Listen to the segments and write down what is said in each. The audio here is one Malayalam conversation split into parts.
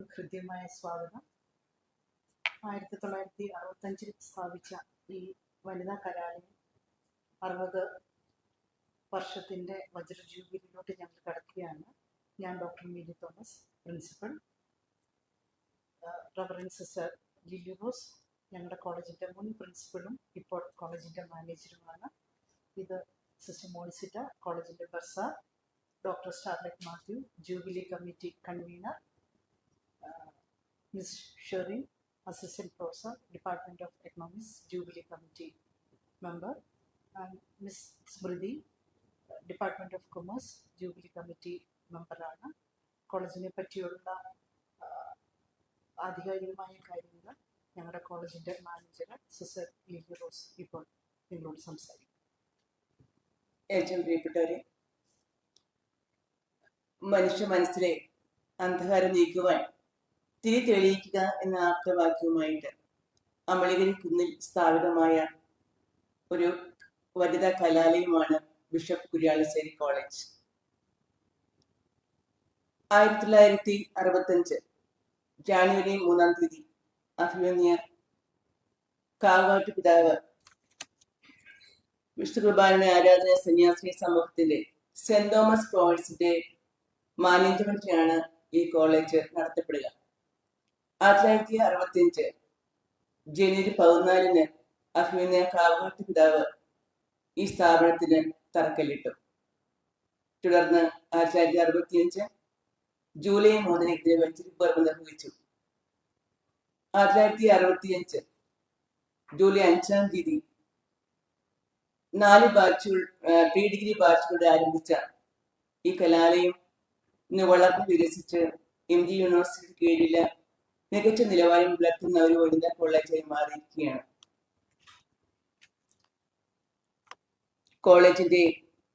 ഹൃദ്യമായ സ്വാഗതം. ആയിരത്തി തൊള്ളായിരത്തി അറുപത്തഞ്ചിൽ സ്ഥാപിച്ച ഈ വനിതാ കലാലയം അറുപത് വർഷത്തിന്റെ വജ്രജൂബിലിയിലോട്ട് ഞങ്ങൾ കടക്കുകയാണ്. ഞാൻ doctor Miri Thomas principal. Reverend sister Lily Rose ഞങ്ങളുടെ കോളേജിന്റെ മുൻ പ്രിൻസിപ്പളും ഇപ്പോൾ കോളേജിന്റെ മാനേജറുമാണ് ഇത് സിസ്റ്റർ മോണിസിറ്റ കോളേജിന്റെ bursar doctor Charlotte Mathew jubilee committee convener Ms. Sherin, Assistant Professor, Department of Economics, Jubilee Committee member, and Ms. Smriti, Department of Commerce, Jubilee Committee മെമ്പറാണ് കോളേജിനെ പറ്റിയുള്ള ആധികാരികമായ കാര്യങ്ങൾ ഞങ്ങളുടെ കോളേജിന്റെ മാനേജർ സിസ്റ്റർ ലിലി റോസ് ഇപ്പോൾ നിങ്ങളോട് സംസാരിക്കും ഏറ്റവും പ്രിയപ്പെട്ടവരെ മനുഷ്യ മനസ്സിലെ അന്ധകാരം നീക്കുവാൻ തിരി തെളിയിക്കുക എന്ന ആപ്തവാക്യവുമായിട്ട് അമളികരി കുന്നിൽ സ്ഥാപിതമായ ഒരു വനിതാ കലാലയമാണ് ബിഷപ്പ് കുര്യാളശ്ശേരി കോളേജ്. ആയിരത്തി തൊള്ളായിരത്തി അറുപത്തഞ്ച് ജാനുവരി മൂന്നാം തീയതി അഭിമന്യ കാവാട്ട് പിതാവ് വിഷ്ണു കുർബാനയുടെ ആരാധന സന്യാസി സമൂഹത്തിന്റെ സെന്റ് തോമസ് കോളേജിന്റെ മാനേജ്മെന്റിനാണ് ഈ കോളേജ് നടത്തപ്പെടുക. ആയിരത്തി തൊള്ളായിരത്തി അറുപത്തി അഞ്ച് ജനുവരി പതിനാലിന് അഭിനയ കാവാട്ട് പിതാവ് ഈ സ്ഥാപനത്തിന് തറക്കല്ലിട്ടു. തുടർന്ന് ആയിരത്തി തൊള്ളായിരത്തി അറുപത്തിയഞ്ച് ജൂലൈ മൂന്നിന് ഇതിന് വെഞ്ചരിപ്പുറപ്പ് നിർവഹിച്ചു. ആയിരത്തി തൊള്ളായിരത്തി അറുപത്തിയഞ്ച് ജൂലൈ അഞ്ചാം തീയതി നാല് ബാച്ചുകൾ പ്രീ ഡിഗ്രി ബാച്ചുകളുടെ ആരംഭിച്ച ഈ കലാലയം ഇന്ന് വളർന്ന് വികസിച്ച് എം ജി യൂണിവേഴ്സിറ്റി കീഴിൽ മികച്ച നിലവാരം പുലർത്തുന്ന ഒരു ഒഴിഞ്ഞ കോളേജായി മാറിയിരിക്കുകയാണ്. കോളേജിന്റെ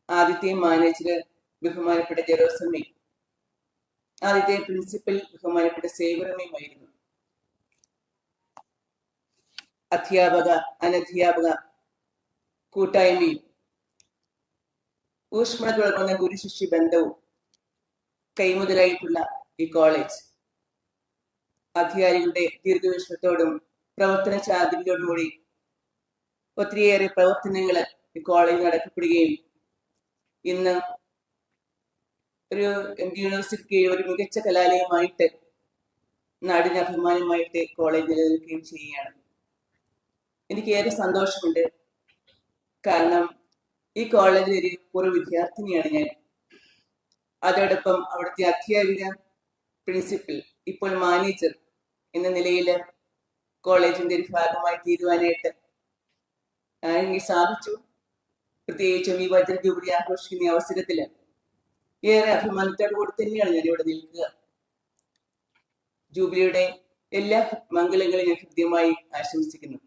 ആദ്യത്തെ മാനേജർ ബഹുമാനപ്പെട്ട ജെറോസമ്മയും ആദ്യത്തെ പ്രിൻസിപ്പൽ ബഹുമാനപ്പെട്ട സേവറമ്മയുമായിരുന്നു അധ്യാപക അനധ്യാപക കൂട്ടായ്മയും ഊഷ്മ തുടങ്ങുന്ന ഗുരുശിഷ്യ ബന്ധവും കൈമുതലായിട്ടുള്ള ഈ കോളേജ്. അധികാരികളുടെ ദീർഘവീക്ഷണത്തോടും പ്രവർത്തന ചാതുരിയോടുകൂടി ഒത്തിരിയേറെ പ്രവർത്തനങ്ങൾ ഈ കോളേജ് നടക്കപ്പെടുകയും ഇന്ന് ഒരു എം ജി യൂണിവേഴ്സിറ്റിക്ക് ഒരു മികച്ച കലാലയമായിട്ട് നാടിന് അഭിമാനമായിട്ട് കോളേജ് നിലനിൽക്കുകയും ചെയ്യുകയാണ്. എനിക്ക് ഏറെ സന്തോഷമുണ്ട്. കാരണം ഈ കോളേജിൽ ഒരു പൂർവ വിദ്യാർത്ഥിനിയാണ് ഞാൻ. അതോടൊപ്പം അവിടുത്തെ അധ്യാപിക പ്രിൻസിപ്പൽ ഇപ്പോൾ മാനേജർ എന്ന നിലയിൽ കോളേജിന്റെ ഒരു ഭാഗമായി തീരുവാനായിട്ട് എനിക്ക് സാധിച്ചു. പ്രത്യേകിച്ചും ഈ വജ്ര ജൂബിലി ആഘോഷിക്കുന്ന അവസരത്തിൽ ഏറെ അഭിമാനത്തോടു കൂടി തന്നെയാണ് ഞാൻ ഇവിടെ നിൽക്കുക. ജൂബിലിയുടെ എല്ലാ മംഗളങ്ങളും ഞാൻ ഹൃദ്യമായി ആശംസിക്കുന്നു.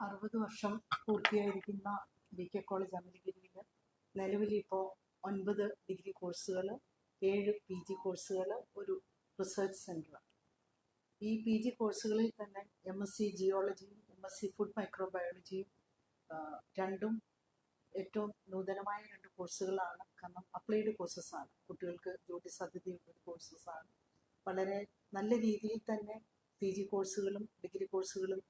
അറുപത് വർഷം പൂർത്തിയായിരിക്കുന്ന ബി കെ കോളേജ് അമലഗിരിയിൽ നിലവിൽ ഇപ്പോൾ ഒൻപത് ഡിഗ്രി കോഴ്സുകൾ ഏഴ് പി ജി കോഴ്സുകൾ ഒരു റിസർച്ച് സെന്റർ ഈ പി ജി കോഴ്സുകളിൽ തന്നെ എം എസ് സി ജിയോളജിയും എം എസ് സി ഫുഡ് മൈക്രോബയോളജിയും രണ്ടും ഏറ്റവും നൂതനമായ രണ്ട് കോഴ്സുകളാണ്. കാരണം അപ്ലൈഡ് കോഴ്സസ് ആണ് കുട്ടികൾക്ക് ജോലി സാധ്യതയുള്ള കോഴ്സസ് ആണ് വളരെ നല്ല രീതിയിൽ തന്നെ പി ജി കോഴ്സുകളും ഡിഗ്രി കോഴ്സുകളും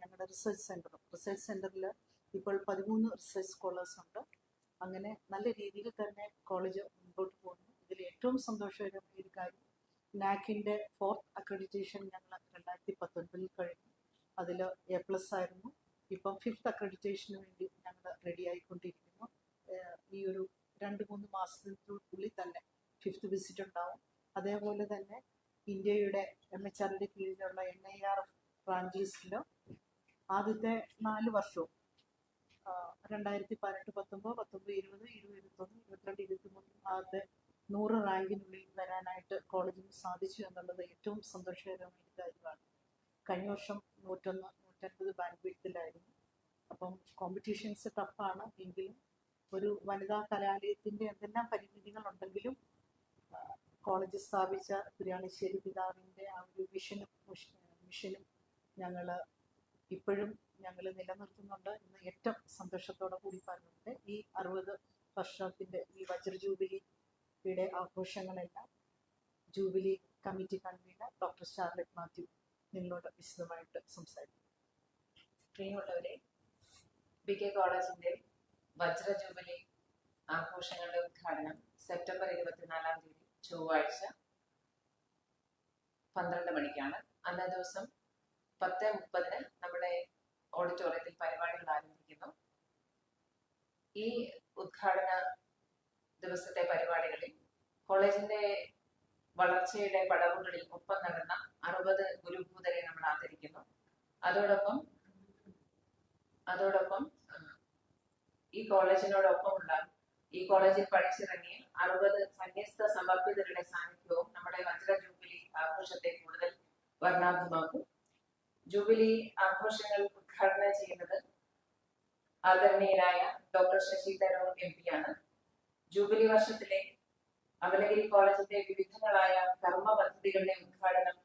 ഞങ്ങളുടെ റിസർച്ച് സെന്ററും റിസർച്ച് സെന്ററിൽ ഇപ്പോൾ പതിമൂന്ന് റിസർച്ച് സ്കോളേഴ്സ് ഉണ്ട്. അങ്ങനെ നല്ല രീതിയിൽ തന്നെ കോളേജ് മുമ്പോട്ട് പോകുന്നു. ഇതിൽ ഏറ്റവും സന്തോഷകരമായ ഒരു കാര്യം നാക്കിന്റെ ഫോർത്ത് അക്രഡിറ്റേഷൻ ഞങ്ങൾ രണ്ടായിരത്തി പത്തൊൻപതിൽ കഴിഞ്ഞു. അതിൽ എ പ്ലസ് ആയിരുന്നു. ഇപ്പം ഫിഫ്ത്ത് അക്രഡിറ്റേഷന് വേണ്ടി ഞങ്ങൾ റെഡി ആയിക്കൊണ്ടിരിക്കുന്നു. ഈ ഒരു രണ്ട് മൂന്ന് മാസത്തിനുള്ളിൽ തന്നെ ഫിഫ്ത്ത് വിസിറ്റ് ഉണ്ടാവും. അതേപോലെ തന്നെ ഇന്ത്യയുടെ എം എച്ച് ആറിന്റെ കീഴിലുള്ള N I R F rank ലിസ്റ്റിൽ ആദ്യത്തെ നാല് വർഷവും രണ്ടായിരത്തി പതിനെട്ട് പത്തൊമ്പത് പത്തൊമ്പത് ഇരുപത് ഇരുപത് ഇരുപത്തൊന്ന് ഇരുപത്തിരണ്ട് ഇരുപത്തി മൂന്ന് ആദ്യത്തെ നൂറ് റാങ്കിനുള്ളിൽ വരാനായിട്ട് കോളേജിന് സാധിച്ചു എന്നുള്ളത് ഏറ്റവും സന്തോഷകരമായ ഒരു കാര്യമാണ്. കഴിഞ്ഞ വർഷം നൂറ്റൊന്ന് നൂറ്റൻപത് ബാങ്ക് വീട്ടിലായിരുന്നു അപ്പം കോമ്പറ്റീഷൻസ് ടഫാണ് എങ്കിലും ഒരു വനിതാ കലാലയത്തിന്റെ എന്തെല്ലാം പരിമിതികളുണ്ടെങ്കിലും കോളേജ് സ്ഥാപിച്ച കുര്യാണിശ്ശേരി പിതാവിന്റെ ആ ഒരു വിഷനും മിഷനും ഞങ്ങൾ ഇപ്പോഴും ഞങ്ങൾ നിലനിർത്തുന്നുണ്ട് എന്ന് ഏറ്റവും സന്തോഷത്തോടെ കൂടി പറഞ്ഞിട്ട് ഈ അറുപത് വർഷത്തിന്റെ ഈ വജ്ര ജൂബിലിയുടെ ആഘോഷങ്ങളെല്ലാം jubilee committee convener doctor Charlotte Mathew നിങ്ങളോട് വിശദമായിട്ട് സംസാരിക്കും. പ്രിയമുള്ളവരെ ബി കെ കോളേജിന്റെ വജ്ര ജൂബിലി ആഘോഷങ്ങളുടെ ഉദ്ഘാടനം സെപ്റ്റംബർ ഇരുപത്തിനാലാം തീയതി ചൊവ്വാഴ്ച പന്ത്രണ്ട് മണിക്കാണ്. അന്നേ ദിവസം പത്ത് മുപ്പതിന് നമ്മുടെ ഓഡിറ്റോറിയത്തിൽ പരിപാടികൾ ആരംഭിക്കുന്നു. ഈ ഉദ്ഘാടന ദിവസത്തെ പരിപാടികളിൽ. കോളേജിന്റെ വളർച്ചയുടെ പടവുകളിൽ ഒപ്പം നടന്ന അറുപത് ഗുരുഭൂതരെ നമ്മൾ ആദരിക്കുന്നു. അതോടൊപ്പം അതോടൊപ്പം ഈ കോളേജിനോടൊപ്പമുള്ള ഈ കോളേജിൽ പഠിച്ചിറങ്ങിയ അറുപത് സന്യസ്ത സമർപ്പിതരുടെ സാന്നിധ്യവും നമ്മുടെ വജ്ര ജൂബിലി ആഘോഷത്തെ കൂടുതൽ വർണാഭമാക്കും ജൂബിലി ആഘോഷങ്ങൾ ഉദ്ഘാടനം ചെയ്യുന്നത് ആദരണീയനായ doctor Shashi Tharoor M P ആണ്. ജൂബിലി വർഷത്തിലെ അമലഗിരി കോളേജിന്റെ വിവിധങ്ങളായ കർമ്മ പദ്ധതികളുടെ ഉദ്ഘാടനം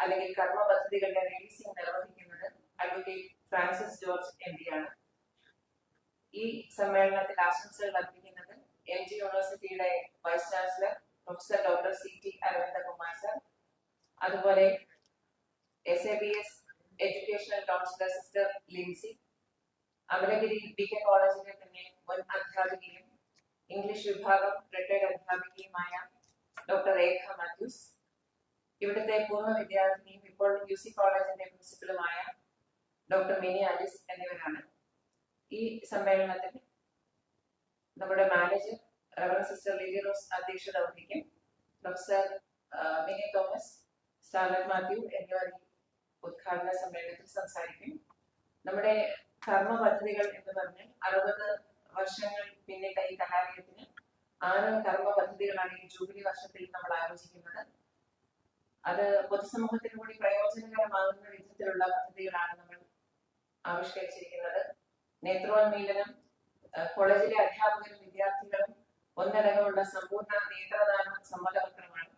അല്ലെങ്കിൽ കർമ്മ പദ്ധതികളുടെ റിലീസിംഗ് നിർവഹിക്കുന്നത് advocate Francis George M P ആണ്. ഈ സമ്മേളനത്തിൽ ആശംസകൾ അർപ്പിക്കുന്നത് എം ജി യൂണിവേഴ്സിറ്റിയുടെ vice chancellor professor doctor C T Aravindakumar sir അതുപോലെ S A B S educational councillor sister Lincy Amalagiri B K കോളേജിന്റെ തന്നെ മുൻ അധ്യാപികയും ഇംഗ്ലീഷ് വിഭാഗം റിട്ടയർഡ് അധ്യാപികയുമായ ഡോക്ടർ രേഖ മാത്യൂസ്. ഇവിടുത്തെ പൂർവ വിദ്യാർത്ഥിനിയും ഇപ്പോൾ യു സി കോളേജിന്റെ പ്രിൻസിപ്പലുമായ ഡോക്ടർ മിനി ആലിസ് എന്നിവരാണ്. ഈ സമ്മേളനത്തിന് നമ്മുടെ manager reverend sister Lily Rose അധ്യക്ഷത വഹിക്കും. പ്രൊഫസർ മിനി തോമസ് സ്റ്റാലൻ മാത്യു എന്നിവർ ഉദ്ഘാടന സമ്മേളനത്തിൽ സംസാരിക്കും. നമ്മുടെ കർമ്മ പദ്ധതികൾ എന്ന് പറഞ്ഞാൽ അറുപത് വർഷങ്ങൾ പിന്നിട്ട ഈ കലാലയത്തിന് ആറ് കർമ്മ പദ്ധതികളാണ് ഈ ജൂബിലി വർഷത്തിൽ നമ്മൾ ആലോചിക്കുന്നത് അത് പൊതുസമൂഹത്തിന് കൂടി പ്രയോജനകരമാകുന്ന വിധത്തിലുള്ള പദ്ധതികളാണ് നമ്മൾ ആവിഷ്കരിച്ചിരിക്കുന്നത്. നേത്രോന്മീലനം കോളേജിലെ അധ്യാപകരും വിദ്യാർത്ഥികളും ഒന്നടങ്കമുള്ള സമ്പൂർണ നേത്രദാന സമ്മതപത്രമാണ്.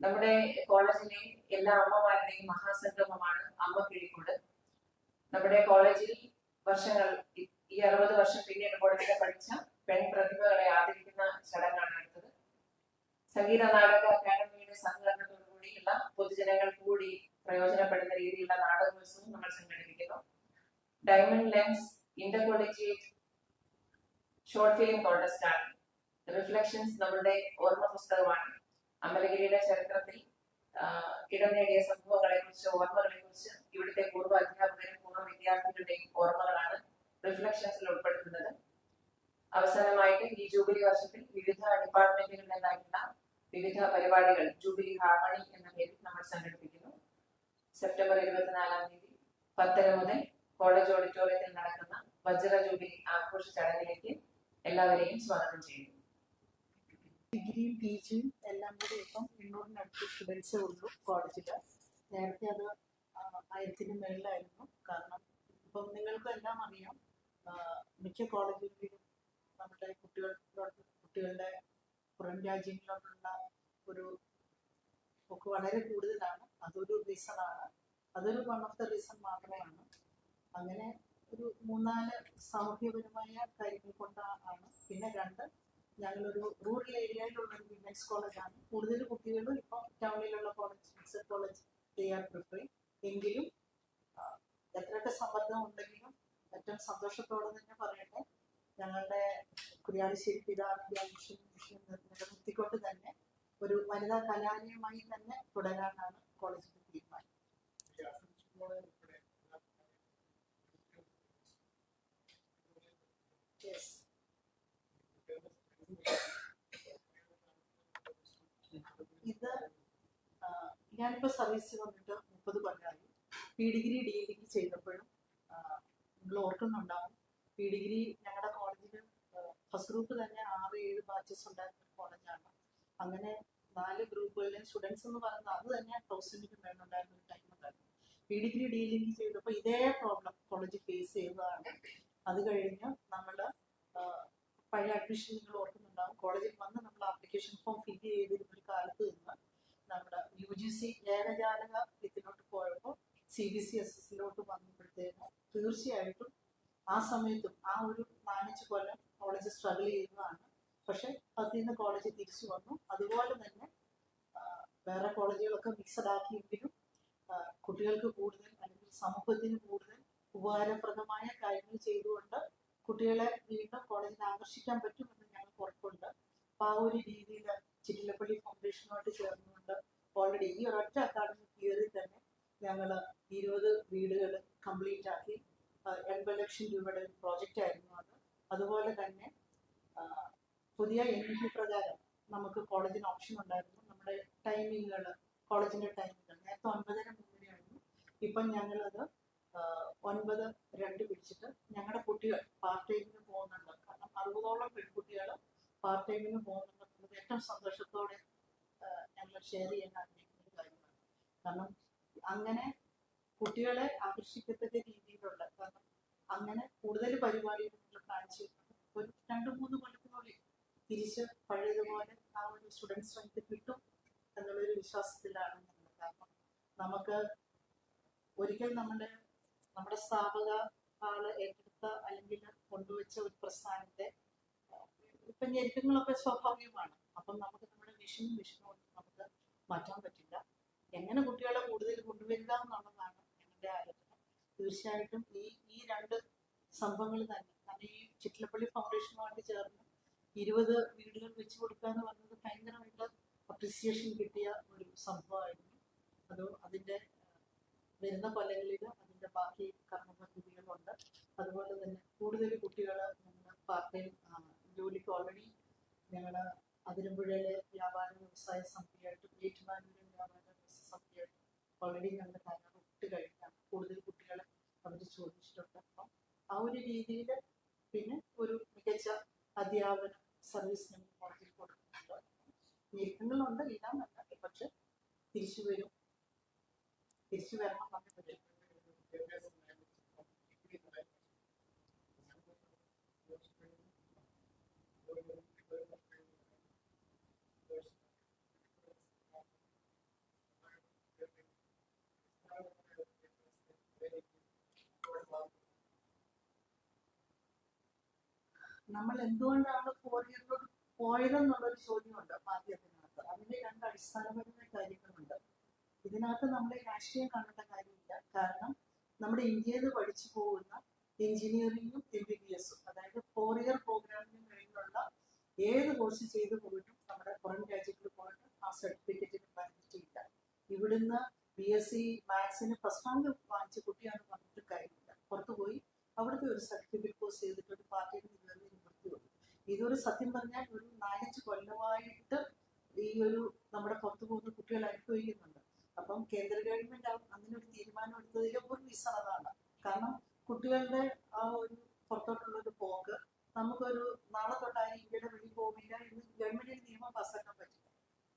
നമ്മുടെ കോളേജിലെ എല്ലാ അമ്മമാരുടെയും മഹാസംഗമമാണ് അമ്മ കിഴിക്കൂട് നമ്മുടെ കോളേജിൽ വർഷങ്ങൾ ഈ- അറുപത് വർഷം പിന്നീട് കൊടുത്തിട്ട് പഠിച്ച പെൺ പ്രതിഭകളെ ആദരിക്കുന്ന ചടങ്ങാണ് അടുത്തത്. സംഗീത നാടക അക്കാദമിയുടെ സഹകരണത്തോടുകൂടിയുള്ള പൊതുജനങ്ങൾ കൂടി പ്രയോജനപ്പെടുന്ന രീതിയിലുള്ള നാടകോത്സവം നമ്മൾ സംഘടിപ്പിക്കുന്നു. Diamond lens inter collegiate short film contest ആണ് റിഫ്ലക്ഷൻസ് നമ്മുടെ ഓർമ്മ പുസ്തകമാണ്. അമലഗിരിയുടെ ചരിത്രത്തിൽ ഇടം നേടിയ സംഭവങ്ങളെ കുറിച്ച് ഓർമ്മകളെ കുറിച്ച് ഇവിടുത്തെ പൂർവ അധ്യാപകരും പൂർവ വിദ്യാർത്ഥികളുടെയും ഓർമ്മകളാണ്. റിഫ്ലക്ഷൻസിൽ ഉൾപ്പെടുത്തുന്നത്. അവസാനമായിട്ട് ഈ ജൂബിലി വർഷത്തിൽ വിവിധ ഡിപ്പാർട്ട്മെന്റുകളിൽ നിന്നായിട്ടുള്ള വിവിധ പരിപാടികൾ ജൂബിലി ഹാർമണി എന്ന പേരിൽ നമ്മൾ സംഘടിപ്പിക്കുന്നു. സെപ്റ്റംബർ ഇരുപത്തിനാലാം തീയതി പത്തര മുതൽ കോളേജ് ഓഡിറ്റോറിയത്തിൽ നടക്കുന്ന വജ്ര ജൂബിലി ആഘോഷ ചടങ്ങിലേക്ക് എല്ലാവരെയും സ്വാഗതം ചെയ്യുന്നു. ഡിഗ്രിയും പി ജിയും എല്ലാം കൂടി ഇപ്പം എണ്ണൂറിനടുത്ത് സ്റ്റുഡൻസേ ഉള്ളൂ കോളേജിൽ നേരത്തെ അത് ആയിരത്തിന് മേളിലായിരുന്നു. കാരണം ഇപ്പം നിങ്ങൾക്കും എല്ലാം അറിയാം മിക്ക കോളേജുകളിലും നമ്മുടെ കുട്ടികളോട് കുട്ടികളുടെ പുറം രാജ്യങ്ങളിലോട്ടുള്ള ഒരു ഒക്കെ വളരെ കൂടുതലാണ്. അതൊരു റീസണാണ് അതൊരു വൺ ഓഫ് ദ റീസൺ മാത്രമാണ്. അങ്ങനെ ഒരു മൂന്നാൽ സാമൂഹ്യപരമായ കാര്യങ്ങൾ കൊണ്ടാണ് പിന്നെ രണ്ട് ഞങ്ങളൊരു റൂറൽ ഏരിയയിലുള്ള ഒരു വിമൻസ് കോളേജാണ് കൂടുതൽ കുട്ടികളും ഇപ്പോൾ ടൗണിലുള്ള college college they are preferring എങ്കിലും എത്രയൊക്കെ സമ്മർദ്ദം ഉണ്ടെങ്കിലും ഏറ്റവും സന്തോഷത്തോടെ തന്നെ പറയട്ടെ. ഞങ്ങളുടെ കുര്യാലശ്ശേരി പിതാവിന്റെ തന്നെ ഒരു വനിതാ കലാലയമായി തന്നെ തുടരാനാണ് കോളേജിന്റെ തീരുമാനം. ഇത് ഞാനിപ്പോ സർവീസ് വന്നിട്ട് മുപ്പത് കൊല്ലമായി പി ഡിഗ്രി ഡി ഡിഗ്രി ചെയ്തപ്പോഴും നിങ്ങൾ ഓർക്കുന്നുണ്ടാവും. പി ഡിഗ്രി ഞങ്ങളുടെ കോളേജിൽ ഫസ്റ്റ് ഗ്രൂപ്പ് തന്നെ ആറ് ഏഴ് ബാച്ചസ് ഉണ്ടായിരുന്ന കോളേജാണ് അങ്ങനെ നാല് ഗ്രൂപ്പുകളിലെ സ്റ്റുഡൻസ് എന്ന് പറയുന്നത് അത് തന്നെ തൗസൻഡിന് വേണ്ടുണ്ടായിരുന്ന ഒരു ടൈം ഉണ്ടായിരുന്നു. പി ഡിഗ്രി ഡീലിംഗ് ചെയ്തപ്പോൾ ഇതേ പ്രോബ്ലം കോളേജ് ഫേസ് ചെയ്തതാണ് അത് കഴിഞ്ഞ് നമ്മൾ പഴയ അഡ്മിഷൻ നിങ്ങൾ ഓർക്കുന്നുണ്ടാവും. കോളേജിൽ വന്ന് നമ്മൾ ആപ്ലിക്കേഷൻ ഫോം ഫില്ല് ചെയ്തിരുന്ന ഒരു കാലത്ത് നിന്ന് നമ്മുടെ യു ജി സി ഏകജാലക ഇതിലോട്ട് പോയപ്പോൾ സി ബി സി എസ് എസിലോട്ട് വന്നപ്പോഴത്തേന് തീർച്ചയായിട്ടും ആ സമയത്തും ആ ഒരു നാലഞ്ച് കൊല്ലം കോളേജ് സ്ട്രഗിൾ ചെയ്യുന്നതാണ്. പക്ഷെ അതിൽ നിന്ന് കോളേജ് തിരിച്ചു വന്നു. അതുപോലെ തന്നെ വേറെ കോളേജുകളൊക്കെ മിക്സഡ് ആക്കിയെങ്കിലും കുട്ടികൾക്ക് കൂടുതൽ അല്ലെങ്കിൽ സമൂഹത്തിന് കൂടുതൽ ഉപകാരപ്രദമായ കാര്യങ്ങൾ ചെയ്തുകൊണ്ട് കുട്ടികളെ വീണ്ടും കോളേജിൽ ആകർഷിക്കാൻ പറ്റുമെന്ന് ഞങ്ങൾക്ക് ഉറപ്പുണ്ട്. അപ്പൊ ആ ഒരു രീതിയിൽ ചിറ്റിലപ്പള്ളി ഫൗണ്ടേഷനുമായിട്ട് ചേർന്നുകൊണ്ട് ഓൾറെഡി ഈ ഒരൊറ്റ അക്കാഡമിക് ഇയറിൽ തന്നെ ഞങ്ങൾ ഇരുപത് വീടുകൾ കംപ്ലീറ്റ് ആക്കി എൺപത് ലക്ഷം രൂപയുടെ പ്രോജക്റ്റ് ആയിരുന്നു അത്. അതുപോലെ തന്നെ പുതിയ എൻ പി പ്രകാരം നമുക്ക് കോളേജിന് ഓപ്ഷൻ ഉണ്ടായിരുന്നു. നമ്മുടെ ടൈമിങ്ങുകൾ കോളേജിന്റെ ടൈമിങ്ങുകൾ നേരത്തെ ഒൻപതര മൂന്നരയായിരുന്നു ഇപ്പം ഞങ്ങളത് ഒൻപത് രണ്ട് പിടിച്ചിട്ട് ഞങ്ങളുടെ കുട്ടികൾ പാർട്ട് ടൈമിന് പോകുന്നുണ്ട്. കാരണം അറുപതോളം പെൺകുട്ടികൾ പാർട്ട് ടൈമിന് പോകുന്നുണ്ട്. ഏറ്റവും സന്തോഷത്തോടെ ഞങ്ങൾ ഷെയർ ചെയ്യാൻ ആഗ്രഹിക്കുന്ന കാര്യമാണ്. കാരണം അങ്ങനെ കുട്ടികളെ ആകർഷിക്കത്തക്ക രീതിയിലുള്ള കാരണം അങ്ങനെ കൂടുതൽ പരിപാടികൾ നമ്മൾ ചെയ്യുന്നത്. ഒരു രണ്ട് മൂന്ന് കൊല്ലത്തിനുള്ളിൽ തിരിച്ച് പഴയതുപോലെ ആ ഒരു സ്റ്റുഡൻസ് സ്ട്രെങ്ത് കിട്ടും എന്നുള്ളൊരു വിശ്വാസത്തിലാണ് ഞങ്ങൾ കാരണം നമുക്ക് ഒരിക്കൽ നമ്മുടെ നമ്മുടെ സ്ഥാപക ആൾ ഏറ്റെടുത്ത അല്ലെങ്കിൽ കൊണ്ടുവച്ച ഒരു പ്രസ്ഥാനത്തെ ഇപ്പൊ ഞെരുക്കങ്ങളൊക്കെ സ്വാഭാവികമാണ്. അപ്പം നമുക്ക് നമ്മുടെ വിഷനും വിഷനും നമുക്ക് മാറ്റാൻ പറ്റില്ല. എങ്ങനെ കുട്ടികളെ കൂടുതൽ കൊണ്ടുവരിക എന്നുള്ളതാണ് ഞങ്ങളുടെ ആലോചന. തീർച്ചയായിട്ടും ഈ ഈ രണ്ട് സംഭവങ്ങൾ തന്നെ കാരണം ഈ ചിറ്റിലപ്പള്ളി ഫൗണ്ടേഷനുമായിട്ട് ചേർന്ന് ഇരുപത് വീടുകൾ വെച്ച് കൊടുക്കുക എന്ന് പറഞ്ഞത് ഭയങ്കരമായിട്ട് അപ്രിസിയേഷൻ കിട്ടിയ ഒരു സംഭവമായിരുന്നു. അത് അതിന്റെ ഏഹ്, വരുന്ന കൊല്ലങ്ങളിൽ അതിന്റെ ബാക്കി കർമ്മ പദ്ധതികളുണ്ട് അതുപോലെ തന്നെ കൂടുതൽ കുട്ടികൾ ഞങ്ങൾ പാർട്ട് ടൈം ജോലിക്ക് ഓൾറെഡി ഞങ്ങൾ അതിരമ്പുഴയിലെ വ്യാപാര വ്യവസായ സമിതിയായിട്ടും ഏറ്റുമാനൂരിലെ വ്യാപാര സമിതിയായിട്ടും ഓൾറെഡി ഞങ്ങൾ ഇട്ട് കഴിഞ്ഞാണ് കൂടുതൽ കുട്ടികളെ അവർ ചോദിച്ചിട്ടുണ്ട്. അപ്പം ആ ഒരു രീതിയിൽ പിന്നെ ഒരു മികച്ച അധ്യാപന സർവീസ് ഞങ്ങൾ കോളേജിൽ കൊടുക്കുന്നുണ്ട്. നീക്കങ്ങളുണ്ട് എല്ലാം എന്നല്ല പക്ഷെ തിരിച്ചു വരും. തിരിച്ചു വരണം എന്നേ നമ്മൾ എന്തുകൊണ്ടാണ് ഫോർ ഇയറിലോട്ട് പോയതെന്നുള്ളൊരു ചോദ്യമുണ്ട് മാധ്യമത്തിനകത്ത് അതിന്റെ രണ്ട് അടിസ്ഥാനപരമായ കാര്യങ്ങളുണ്ട്. ഇതിനകത്ത് നമ്മൾ രാഷ്ട്രീയം കാണേണ്ട കാര്യമില്ല. കാരണം നമ്മുടെ ഇന്ത്യയിൽ പഠിച്ചു പോകുന്ന എഞ്ചിനീയറിംഗും എം ബി ബി എസും അതായത് ഫോർ ഇയർ പ്രോഗ്രാമിന് വേണ്ടിയുള്ള ഏത് കോഴ്സ് ചെയ്തു പോയിട്ടും നമ്മുടെ പുറം രാജ്യങ്ങളിൽ പോയിട്ട് ആ സർട്ടിഫിക്കറ്റിന് വാങ്ങിയിട്ടില്ല ഇവിടുന്ന് ബി എസ് സി മാത്സിന് ഫസ്റ്റ് റാങ്ക് വാങ്ങിച്ച കുട്ടിയാണ് പറഞ്ഞിട്ട് കാര്യമില്ല. പുറത്തു പോയി അവിടുത്തെ ഒരു സർട്ടിഫിക്കറ്റ് കോഴ്സ് ചെയ്തിട്ട് ഒരു പാർട്ടിയിൽ ഇതൊരു സത്യം പറഞ്ഞാൽ ഒരു നാലഞ്ച് കൊല്ലമായിട്ട് ഈ ഒരു നമ്മുടെ പുറത്തു പോകുന്ന കുട്ടികൾ അനുഭവിക്കുന്നുണ്ട്. അപ്പം കേന്ദ്ര ഗവൺമെന്റ് അങ്ങനെ ഒരു തീരുമാനം എടുത്തതിൽ ഒരു റീസൺ കാരണം കുട്ടികളുടെ ആ ഒരു പുറത്തോട്ടുള്ള ഒരു പോക്ക് നമുക്കൊരു നാളെ തൊട്ടായി ഇന്ത്യയുടെ വെളിയിൽ പോകില്ല എന്ന് ഗവൺമെന്റിന് നിയമം പാസ്സാക്കാൻ പറ്റില്ല.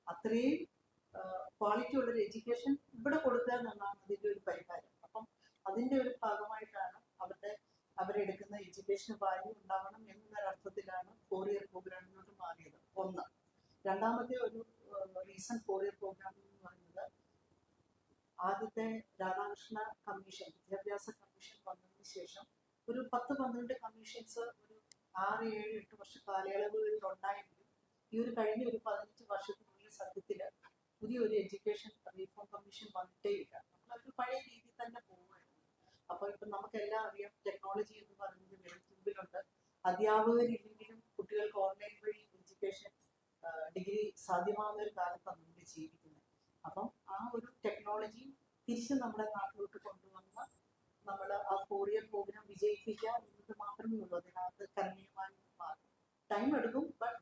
അത്രയും ക്വാളിറ്റി ഉള്ള ഒരു എഡ്യൂക്കേഷൻ ഇവിടെ കൊടുക്കുക എന്നുള്ളതാണ് അതിന്റെ ഒരു പരിഹാരം. അപ്പം അതിന്റെ ഒരു ഭാഗമായിട്ടാണ് അവരുടെ അവരെടുക്കുന്ന എഡ്യൂക്കേഷൻ വാല്യൂ ഉണ്ടാവണം രണ്ടാമത്തെ ഒരു റീസൺ ഫോർ ഇയർ പ്രോഗ്രാം എന്ന് പറയുന്നത് ആദ്യത്തെ രാധാകൃഷ്ണ കമ്മീഷൻ വിദ്യാഭ്യാസ കമ്മീഷൻ വന്നതിന് ശേഷം ഒരു പത്ത് പന്ത്രണ്ട് കമ്മീഷൻസ് ഒരു ആറ് ഏഴ് എട്ട് വർഷ കാലയളവുകളിൽ ഉണ്ടായെങ്കിലും ഈ ഒരു കഴിഞ്ഞ ഒരു പതിനഞ്ച് വർഷത്തിനുള്ളിൽ സത്യത്തിൽ പുതിയൊരു എഡ്യൂക്കേഷൻ റീഫോം കമ്മീഷൻ വന്നിട്ടേ ഇല്ല നമ്മൾ ഒരു പഴയ രീതിയിൽ തന്നെ പോവുകയാണ് അപ്പോൾ ഇപ്പം നമുക്കെല്ലാം അറിയാം ടെക്നോളജി എന്ന് പറയുന്നത് വിരൽത്തുമ്പിലുണ്ട് അധ്യാപകരില്ലെങ്കിലും കുട്ടികൾക്ക് ഓൺലൈൻ വഴി എഡ്യൂക്കേഷൻ ഡിഗ്രി സാധ്യമാകുന്ന ഒരു കാലത്താണ് നമ്മൾ ജീവിക്കുന്നത്. അപ്പം ആ ഒരു ടെക്നോളജി തിരിച്ച് നമ്മുടെ നാട്ടിലോട്ട് കൊണ്ടുവന്ന് നമ്മൾ ആ കോറിയർ പ്രോഗ്രാം വിജയിപ്പിക്കുക എന്നത് മാത്രമേ ഉള്ളൂ. അതിനകത്ത് കരണീയമായി ടൈം എടുക്കും ബട്ട്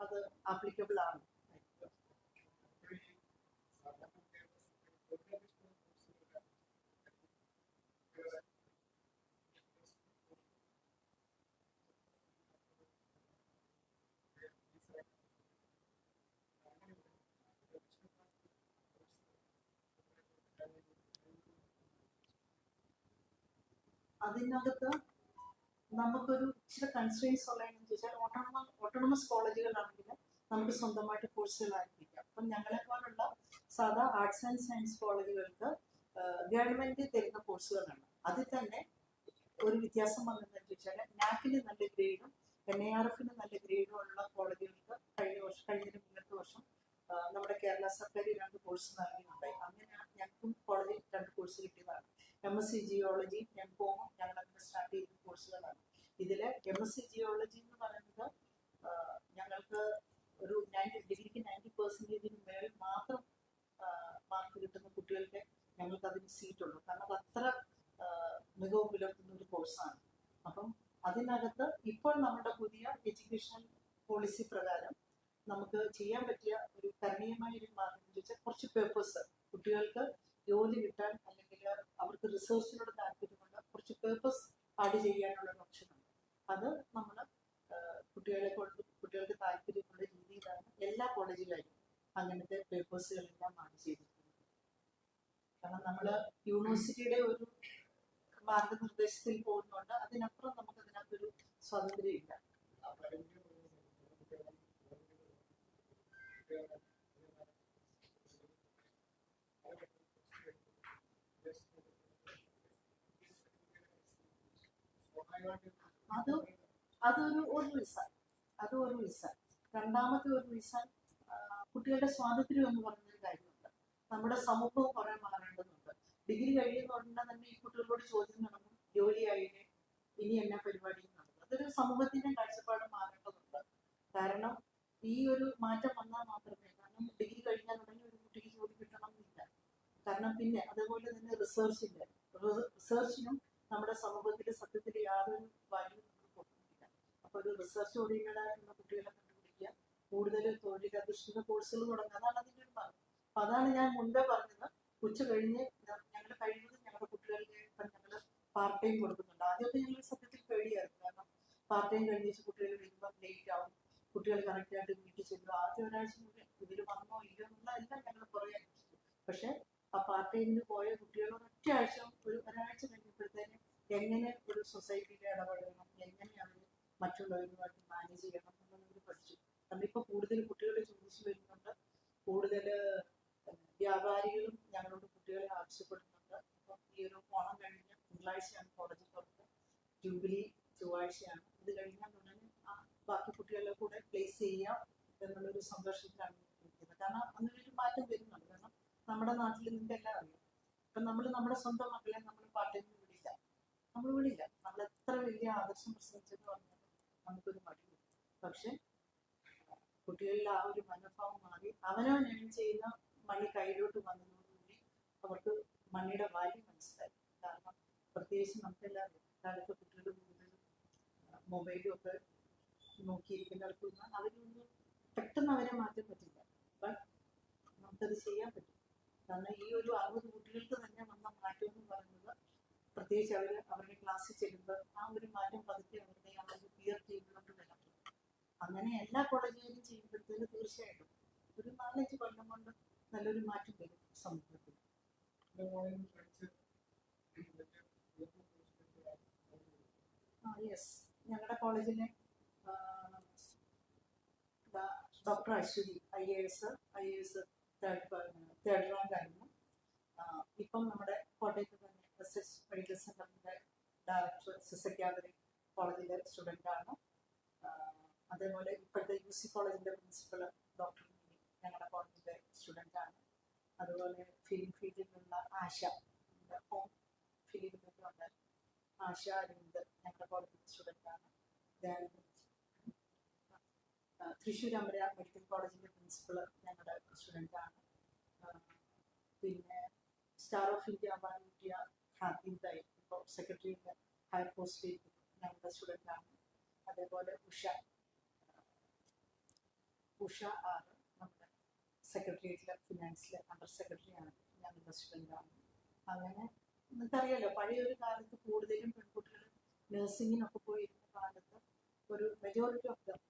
അത് ആപ്ലിക്കബിൾ ആണ്. അതിനകത്ത് നമുക്കൊരു ഇച്ചിരി കൺസ്ട്രെയിൻസ് ഉള്ളതെന്ന് ചോദിച്ചാൽ ഓട്ടോണമ ഓട്ടോണമസ് കോളേജുകളാണെങ്കിൽ നമുക്ക് സ്വന്തമായിട്ട് കോഴ്സുകൾ ആരംഭിക്കാം. അപ്പം ഞങ്ങളെ പോലുള്ള സാധാ ആർട്സ് ആൻഡ് സയൻസ് കോളേജുകൾക്ക് ഗവൺമെന്റ് തരുന്ന കോഴ്സുകളാണ് അതിൽ തന്നെ ഒരു വ്യത്യാസം വന്നതെന്ന് ചോദിച്ചാൽ നാക്കിന് നല്ല ഗ്രേഡും എൻ ഐ ആർ എഫിന് നല്ല ഗ്രേഡും ഉള്ള കോളേജുകൾക്ക് കഴിഞ്ഞ വർഷം കഴിഞ്ഞതിന് മുന്നത്തെ വർഷം നമ്മുടെ കേരള സർക്കാർ രണ്ട് കോഴ്സ് നൽകിയിട്ടുണ്ടായി. അങ്ങനെ ഞങ്ങൾക്കും കോളേജിൽ രണ്ട് കോഴ്സ് കിട്ടിയതാണ്. M S C geology M കോമും അങ്ങനെ സ്റ്റാർട്ട് ചെയ്ത കോഴ്സുകളാണ് ഇതിൽ എം എസ് സി ജിയോളജി എന്ന് പറയുന്നത് ഞങ്ങൾക്ക് ഒരു നയന്റി ഡിഗ്രിക്ക് നയന്റി പെർസെന്റേജിന് മേളിൽ മാത്രം മാർക്ക് കിട്ടുന്ന കുട്ടികൾക്ക് ഞങ്ങൾക്ക് അതിന് സീറ്റുള്ളൂ കാരണം അത് അത്ര മികവ് പുലർത്തുന്ന ഒരു കോഴ്സാണ് അപ്പം അതിനകത്ത് ഇപ്പോൾ നമ്മുടെ പുതിയ എഡ്യൂക്കേഷൻ പോളിസി പ്രകാരം നമുക്ക് ചെയ്യാൻ പറ്റിയ ഒരു കരണീയമായ ഒരു മാർഗം എന്ന് വെച്ചാൽ കുറച്ച് പേപ്പേഴ്സ് കുട്ടികൾക്ക് ജോലി കിട്ടാൻ അല്ലെങ്കിൽ അവർക്ക് റിസർച്ചിനോട് താല്പര്യമുള്ള കുറച്ച് പേർപ്പസ് ആഡ് ചെയ്യാനുള്ള ഒരു ഓപ്ഷൻ ഉണ്ട് അത് നമ്മൾ കുട്ടികളെ കൊണ്ട് കുട്ടികൾക്ക് താല്പര്യമുള്ള രീതിയിലാണ് എല്ലാ കോളേജിലായും അങ്ങനത്തെ പേപ്പേഴ്സുകളെല്ലാം ആഡ് ചെയ്തിരിക്കുന്നത്. കാരണം നമ്മൾ യൂണിവേഴ്സിറ്റിയുടെ ഒരു മാർഗനിർദ്ദേശത്തിൽ പോകുന്നുണ്ട് അതിനപ്പുറം നമുക്ക് അതിനകത്തൊരു സ്വാതന്ത്ര്യം ഇല്ല അത് അതൊരു ഒരു റീസൺ അത് ഒരു റീസൺ രണ്ടാമത്തെ ഒരു റീസൺ കുട്ടികളുടെ സ്വാതന്ത്ര്യം എന്ന് പറഞ്ഞൊരു കാര്യമുണ്ട്. നമ്മുടെ സമൂഹവും കുറെ മാറേണ്ടതുണ്ട്. ഡിഗ്രി കഴിയുന്ന ഉടനെ തന്നെ ഈ കുട്ടികളോട് ചോദ്യം നടന്നു ജോലിയായില്ലേ ഇനി എന്നാ പരിപാടി നടക്കും. അതൊരു സമൂഹത്തിന്റെ കാഴ്ചപ്പാട് മാറേണ്ടതുണ്ട്. കാരണം ഈ ഒരു മാറ്റം വന്നാൽ മാത്രമേ കാരണം ഡിഗ്രി കഴിഞ്ഞാൽ ഉടനെ ഒരു കുട്ടിക്ക് ജോലി കിട്ടണം എന്നില്ല കാരണം പിന്നെ അതുപോലെ തന്നെ റിസർച്ചിന്റെ റിസർച്ചിനും നമ്മുടെ സമൂഹത്തിൽ സത്യത്തിൽ യാതൊരു വാല്യൂ കൊടുക്കുന്നില്ല. അപ്പൊ ഒരു റിസർച്ച് ഓറിയന്റഡ് കുട്ടികളെ കണ്ടുപിടിക്കുക. കൂടുതൽ തൊഴിലധിഷ്ഠിത കോഴ്സുകൾ തുടങ്ങുക അതാണ് അതിന്റെ ഒരു ഭാഗം. അപ്പൊ അതാണ് ഞാൻ മുൻപേ പറഞ്ഞത്. ഉച്ച കഴിഞ്ഞ് ഞങ്ങൾ കഴിയുന്നത് ഞങ്ങളുടെ കുട്ടികൾക്ക് ഞങ്ങൾ പാർട്ട് ടൈം കൊടുക്കുന്നുണ്ട്. ആദ്യമൊക്കെ ഞങ്ങൾ സത്യത്തിൽ പേടിയായിരുന്നു. കാരണം പാർട്ട് ടൈം കഴിഞ്ഞിട്ട് കുട്ടികൾ വരുമ്പോൾ ലേറ്റ് ആവും കുട്ടികൾ കറക്റ്റ് ആയിട്ട് വീട്ടിൽ ചെല്ലും ആദ്യ ഒരാഴ്ച മുതൽ ഇവർ വന്നോ ഇല്ലയോ എന്നുള്ള എല്ലാം ഞങ്ങൾ കുറേ അന്വേഷിച്ചു പക്ഷെ ആ പാർട്ട് ടൈമിന് പോയ കുട്ടികൾ ഒറ്റ ആഴ്ച ഒരു ഒരാഴ്ച കഴിഞ്ഞപ്പോഴത്തേന് എങ്ങനെ ഇടപെടണം. എങ്ങനെ അവർ മറ്റുള്ളവരുമായിട്ട് മാനേജ് ചെയ്യണം എന്നുള്ളത് പഠിച്ചു. നമ്മളിപ്പോ കൂടുതൽ കുട്ടികൾ ചോദിച്ചു വരുന്നുണ്ട്. കൂടുതൽ വ്യാപാരികളും ഞങ്ങളോട് കുട്ടികളെ ആവശ്യപ്പെടുന്നുണ്ട്. അപ്പം ഈ ഒരു ഓണം കഴിഞ്ഞ് തിങ്കളാഴ്ചയാണ് കോളേജ് തുറന്നത് ജൂബിലി ചൊവ്വാഴ്ചയാണ്. ഇത് കഴിഞ്ഞാൽ ഉടനെ ആ ബാക്കി കുട്ടികളെ കൂടെ പ്ലേസ് ചെയ്യാം എന്നുള്ളൊരു സന്തോഷത്തിലാണ് ഇരിക്കുന്നത്. കാരണം അങ്ങനെ ഒരു മാറ്റം വരുന്നുണ്ട്. കാരണം നമ്മുടെ നാട്ടിൽ എല്ലാം അറിയാം. ഇപ്പം നമ്മൾ നമ്മുടെ സ്വന്തം മക്കളെ നമ്മൾ പാട്ടിന് വിടില്ല നമ്മൾ വിടില്ല നമ്മൾ എത്ര വലിയ ആദർശം പ്രസംഗിച്ചെന്ന് പറഞ്ഞാൽ നമുക്കൊരു മടി പക്ഷെ കുട്ടികളിൽ ആ ഒരു മനോഭാവം മാറി അവനവൻ ചെയ്യുന്ന മണി കയ്യിലോട്ട് വന്നതോടുകൂടി അവർക്ക് മണ്ണിയുടെ വാല്യം മനസ്സിലായി. കാരണം പ്രത്യേകിച്ച് നമുക്കെല്ലാം കാലത്ത് കുട്ടികൾ കൂടുതൽ മൊബൈലും ഒക്കെ നോക്കിയിരിക്കുന്നവർക്ക് അവരൊന്നും പെട്ടെന്ന് അവരെ മാറ്റാൻ പറ്റില്ല. ബട്ട് നമുക്കത് ചെയ്യാൻ പറ്റും. കാരണം ഈ ഒരു അറുപത് കുട്ടികൾക്ക് തന്നെ വന്ന മാറ്റം എന്ന് പറയുന്നത് പ്രത്യേകിച്ച് അവർ അവരുടെ ക്ലാസ്സിൽ ചെല്ലുമ്പോൾ ആ ഒരു മാറ്റം പതുക്കെ അവരുടെ ആ ഒരു പിയർ ടീമിലോട്ട് വരണം അങ്ങനെ എല്ലാ കോളേജുകളിലും ചെയ്യുമ്പോഴത്തേക്ക് തീർച്ചയായിട്ടും ഒരു നാലഞ്ച് കൊല്ലം കൊണ്ട് നല്ലൊരു മാറ്റം വരും സമൂഹത്തിൽ ആ യെസ് ഞങ്ങളുടെ കോളേജിലെ doctor Aswathy I A S I A S third third rank ആയിരുന്നു. ഇപ്പം നമ്മുടെ കോട്ടയത്ത് തന്നെ എസ് മെഡിക്കൽ സെന്ററിന്റെ ഡയറക്ടർ എസ് എസ് അക്കാദമി കോളേജിലെ സ്റ്റുഡന്റ് ആണ്. അതേപോലെ ഇപ്പോഴത്തെ യു സി കോളേജിന്റെ പ്രിൻസിപ്പൾ ഡോക്ടർ ഞങ്ങളുടെ കോളേജിലെ സ്റ്റുഡന്റ് ആണ്. അതുപോലെ ഫിലിം ഫീൽഡിലുള്ള ആശ ഹോം നിന്ന് നിന്നുണ്ട് ആശ അരവിന്ദ് ഞങ്ങളുടെ കോളേജിലെ സ്റ്റുഡന്റാണ് തൃശ്ശൂർ അമര മെഡിക്കൽ കോളേജിന്റെ പ്രിൻസിപ്പൾ ഞങ്ങളുടെ സ്റ്റുഡന്റാണ് പിന്നെ സ്റ്റാർ ഓഫ് ഇന്ത്യ അവാർഡ് കിട്ടിയ തൈ ഇപ്പോൾ സെക്രട്ടറിയുടെ ഹയർ പോസ്റ്റിൽ ഞങ്ങളുടെ സ്റ്റുഡന്റാണ് അതേപോലെ ഉഷ ഉഷ ആർ നമ്മുടെ സെക്രട്ടേറിയറ്റിലെ ഫിനാൻസിലെ അണ്ടർ സെക്രട്ടറിയാണ് ഞങ്ങളുടെ സ്റ്റുഡന്റാണ് അങ്ങനെ നിങ്ങൾക്കറിയാലോ പഴയൊരു കാലത്ത് കൂടുതലും പെൺകുട്ടികൾ നഴ്സിങ്ങിനൊക്കെ പോയിരുന്ന കാലത്ത് ഒരു മെജോറിറ്റി ഓഫ് ദം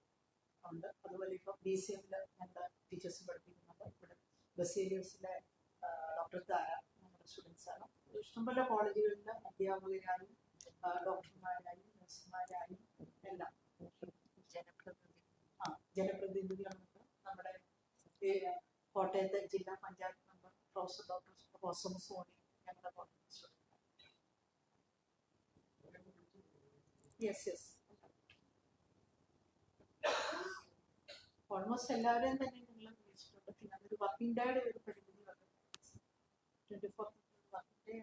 ഉണ്ട്. അതുപോലെ ഇപ്പം ബി സി എമ്മിൽ ഞങ്ങളുടെ ടീച്ചേഴ്സ് പഠിപ്പിക്കുന്നുണ്ട് ഇവിടെ ബസേലിയസിലെ ഡോക്ടർ താര നമ്മുടെ സ്റ്റുഡൻസ് ആണ്. ഇഷ്ടംപോലെ കോളേജുകളിൽ അധ്യാപകരായും ഡോക്ടർമാരായും നഴ്സുമാരായും എല്ലാം. ജനപ്രതിനിധി ആ ജനപ്രതിനിധികളുണ്ട് നമ്മുടെ കോട്ടയത്തെ ജില്ലാ പഞ്ചായത്ത് മെമ്പർ പ്രൊഫസർ ഡോക്ടർ റോസം സോണി യെസ് യെസ് ഓൾമോസ്റ്റ് എല്ലാവരെയും തന്നെ നിങ്ങൾ വിളിച്ചിട്ടുണ്ട്. പിന്നെ അതൊരു വർക്കിംഗ് ഡേയുടെ ഒരു പരിമിതി വന്നിട്ടുണ്ട് ട്വന്റി ഫോർ വർക്കിംഗ് ഡേ